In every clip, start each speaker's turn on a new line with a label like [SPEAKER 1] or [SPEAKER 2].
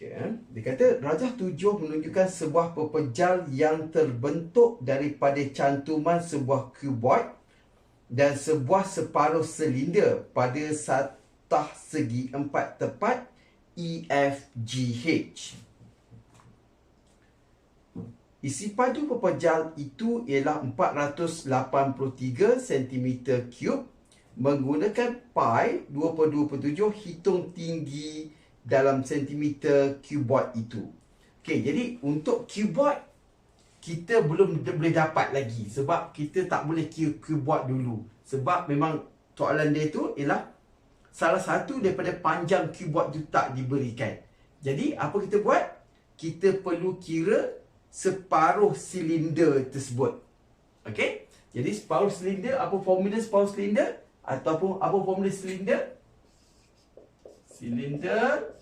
[SPEAKER 1] Okay, eh. Dia kata rajah tujuh menunjukkan sebuah pepejal yang terbentuk daripada cantuman sebuah kuboid dan sebuah separuh silinder pada satah segi empat tepat EFGH. Isi padu pepejal itu ialah 483 cm3 menggunakan pi 2.2.7 hitung tinggi dalam centimeter cuboid itu. Okey, jadi untuk cuboid kita belum boleh dapat lagi sebab kita tak boleh kira cuboid dulu. Sebab memang soalan dia tu ialah salah satu daripada panjang cuboid tu tak diberikan. Jadi apa kita buat? Kita perlu kira separuh silinder tersebut. Okey? Jadi separuh silinder apa formula separuh silinder ataupun apa formula silinder? Silinder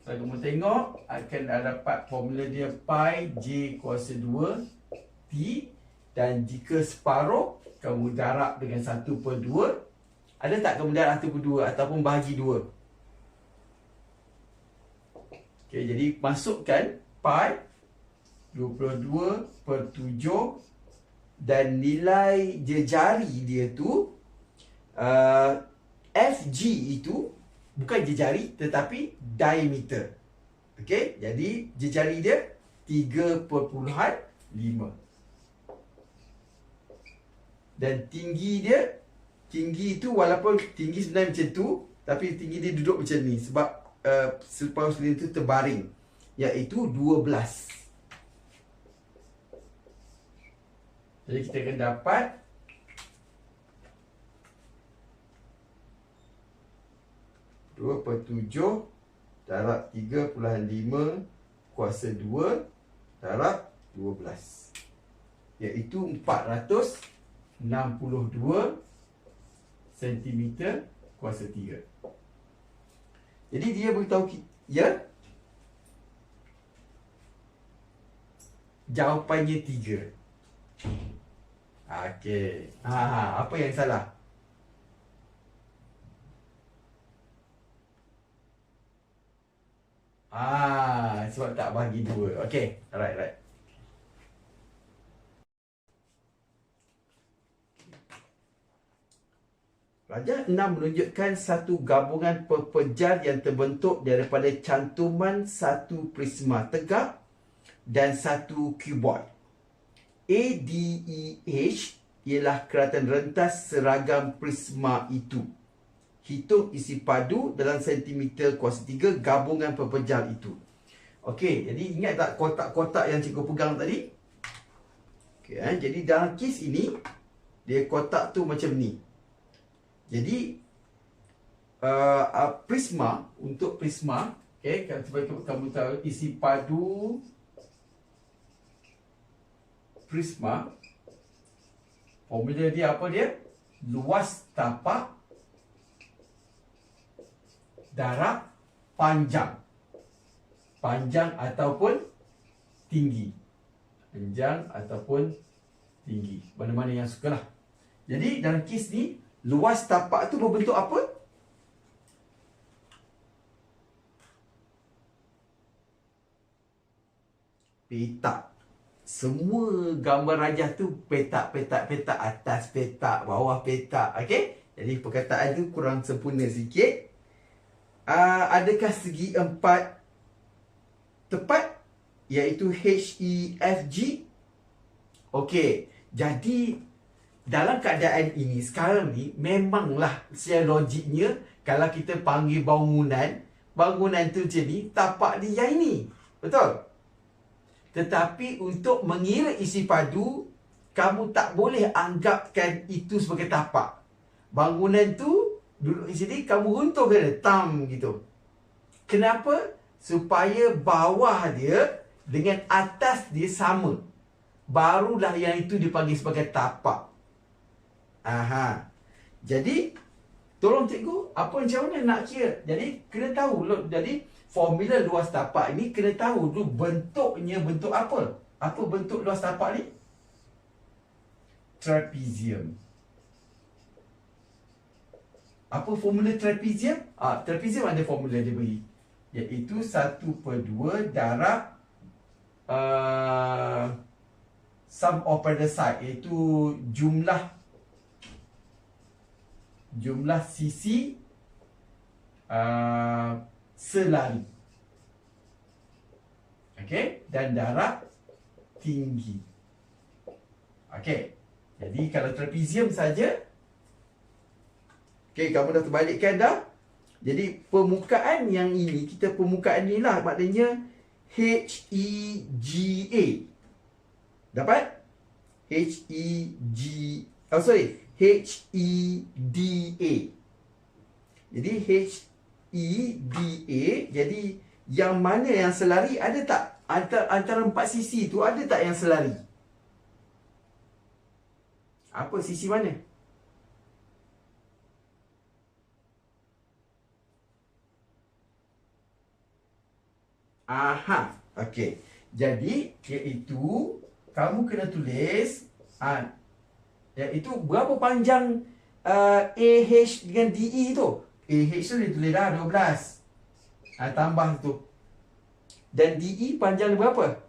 [SPEAKER 1] kalau kamu tengok akan dapat formula dia pi j kuasa 2 t dan jika separuh kamu darab dengan 1 per 2 ada tak kamu darab 1 per 2 ataupun bahagi 2 okay, jadi masukkan pi 22 per 7 dan nilai jejari dia tu uh, FG itu bukan jejari tetapi diameter. Okey, jadi jejari dia 3.5 dan tinggi dia tinggi itu walaupun tinggi sebenarnya macam tu tapi tinggi dia duduk macam ni sebab uh, selepas itu terbaring iaitu 12 jadi kita akan dapat Dua per tujuh Darab tiga puluh lima Kuasa dua Darab dua belas. Iaitu empat ratus Enam puluh dua Sentimeter Kuasa tiga. Jadi dia beritahu kita Ya? Jawapannya tiga. Okey. Ha, Apa yang salah? Ah, sebab tak bagi dua. Okey, alright, right. Raja enam menunjukkan satu gabungan pepejal yang terbentuk daripada cantuman satu prisma tegak dan satu cuboid. ADEH ialah keratan rentas seragam prisma itu hitung isi padu dalam sentimeter kuasa 3 gabungan pepejal itu. Okey, jadi ingat tak kotak-kotak yang cikgu pegang tadi? Okey, eh? jadi dalam kes ini dia kotak tu macam ni. Jadi uh, uh, prisma untuk prisma, okey, kalau cuba kamu tahu isi padu prisma formula dia apa dia? Luas tapak darab panjang. Panjang ataupun tinggi. Panjang ataupun tinggi. Mana-mana yang sukalah. Jadi dalam kes ni, luas tapak tu berbentuk apa? Petak. Semua gambar rajah tu petak, petak, petak. Atas petak, bawah petak. Okey? Jadi perkataan tu kurang sempurna sikit uh, adakah segi empat tepat? Iaitu H E F G? Okey jadi dalam keadaan ini sekarang ni memanglah secara logiknya kalau kita panggil bangunan bangunan tu ni tapak dia yang ini. Betul? Tetapi untuk mengira isi padu kamu tak boleh anggapkan itu sebagai tapak. Bangunan tu duduk di sini kamu runtuh ke tam gitu. Kenapa? Supaya bawah dia dengan atas dia sama. Barulah yang itu dipanggil sebagai tapak. Aha. Jadi tolong cikgu, apa macam mana nak kira? Jadi kena tahu jadi formula luas tapak ini kena tahu dulu bentuknya bentuk apa? Apa bentuk luas tapak ni? Trapezium. Apa formula trapezium? Ah, trapezium ada formula dia beri. Iaitu 1 per 2 darab uh, sum operator side iaitu jumlah jumlah sisi uh, selari. Okey, dan darab tinggi. Okey. Jadi kalau trapezium saja Okey, kamu dah terbalikkan dah. Jadi permukaan yang ini, kita permukaan ni lah maknanya H E G A. Dapat? H E G Oh sorry, H E D A. Jadi H E D A. Jadi yang mana yang selari ada tak? Antara, antara empat sisi tu ada tak yang selari? Apa sisi mana? Aha, okey. Jadi iaitu kamu kena tulis ah iaitu berapa panjang uh, AH dengan DE tu? AH tu dia tulis dah 12. Ah tambah tu. Dan DE panjang berapa?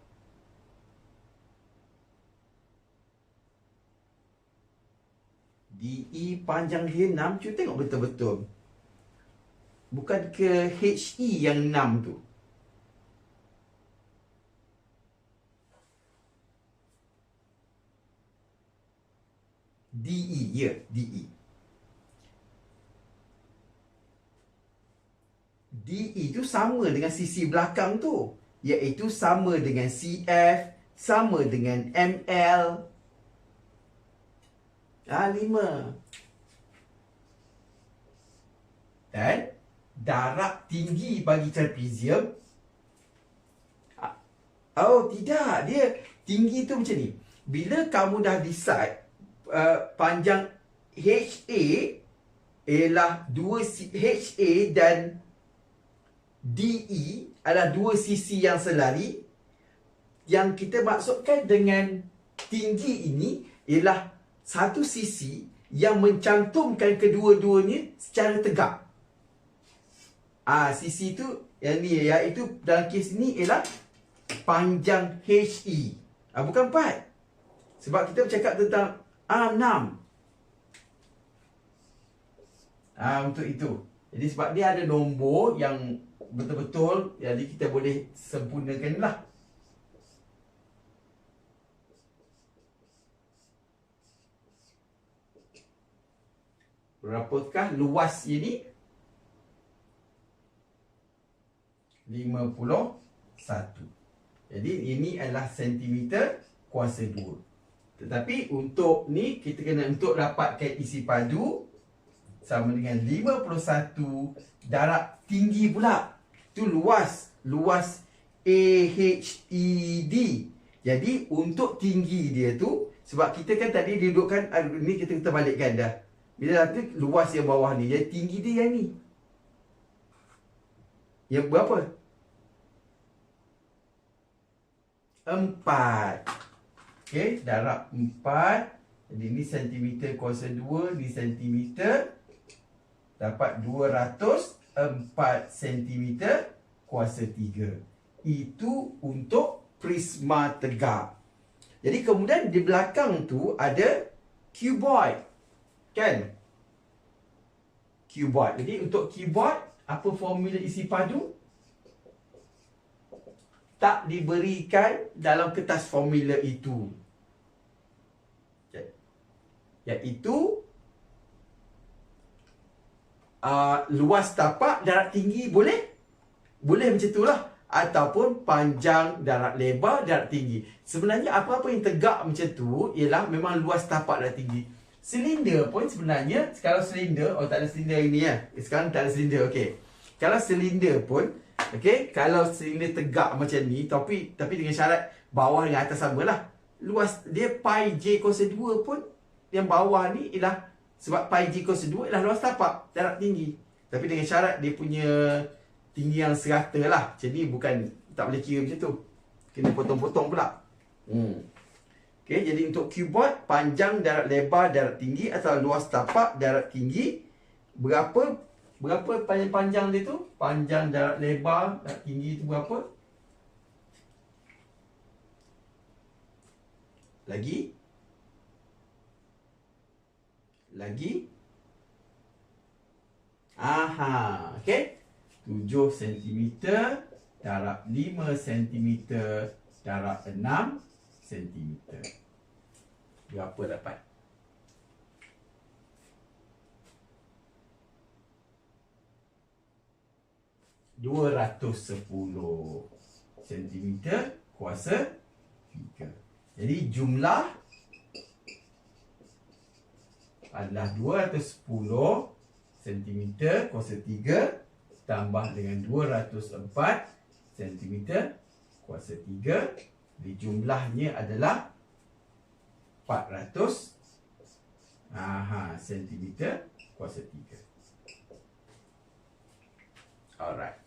[SPEAKER 1] DE panjang dia 6 Cuba tengok betul-betul Bukan ke HE yang 6 tu DE Ya DE DE tu sama dengan sisi belakang tu Iaitu sama dengan CF Sama dengan ML Ah, lima. Dan darab tinggi bagi trapezium. Ah, oh, tidak. Dia tinggi tu macam ni. Bila kamu dah decide uh, panjang HA ialah dua HA dan DE adalah dua sisi yang selari yang kita maksudkan dengan tinggi ini ialah satu sisi yang mencantumkan kedua-duanya secara tegak. Ah, sisi tu yang ni iaitu dalam kes ni ialah panjang HE. Ah, bukan 4. Sebab kita bercakap tentang A6. Ah, untuk itu. Jadi sebab dia ada nombor yang betul-betul jadi kita boleh sempurnakanlah. Berapakah luas ini? 51. Jadi ini adalah sentimeter kuasa 2. Tetapi untuk ni kita kena untuk dapatkan isi padu sama dengan 51 darab tinggi pula. Tu luas, luas AHED. Jadi untuk tinggi dia tu sebab kita kan tadi dudukkan ni kita kita balikkan dah. Bila nanti luas yang bawah ni Yang tinggi dia yang ni Yang berapa? Empat Okey, darab empat Jadi ni sentimeter kuasa dua Ni sentimeter Dapat dua ratus Empat sentimeter Kuasa tiga Itu untuk prisma tegak Jadi kemudian di belakang tu ada Cuboid Kan? Cuboid. Jadi untuk keyboard, apa formula isi padu? Tak diberikan dalam kertas formula itu. Iaitu uh, luas tapak darab tinggi boleh? Boleh macam itulah. Ataupun panjang darab lebar darab tinggi. Sebenarnya apa-apa yang tegak macam tu ialah memang luas tapak darab tinggi. Silinder pun sebenarnya Kalau silinder Oh tak ada silinder ini ya Sekarang tak ada silinder Okey Kalau silinder pun Okey? Kalau silinder tegak macam ni Tapi tapi dengan syarat Bawah dengan atas sama lah. Luas Dia pi j kuasa 2 pun Yang bawah ni ialah Sebab pi j kuasa 2 ialah luas tapak Jarak tinggi. Tapi dengan syarat Dia punya Tinggi yang serata lah. Ni bukan Tak boleh kira macam tu. Kena potong-potong pula. Hmm. Okey, jadi untuk keyboard panjang darab lebar darab tinggi atau luas tapak darab tinggi berapa Berapa panjang, panjang dia tu? Panjang jarak lebar, jarak tinggi tu berapa? Lagi? Lagi? Aha, okey. 7 cm darab 5 cm darab 6 cm. Berapa dapat? 210 cm kuasa 3. Jadi jumlah adalah 210 cm kuasa 3 tambah dengan 204 cm kuasa 3. Jadi jumlahnya adalah 400 aha, cm kuasa 3. Alright.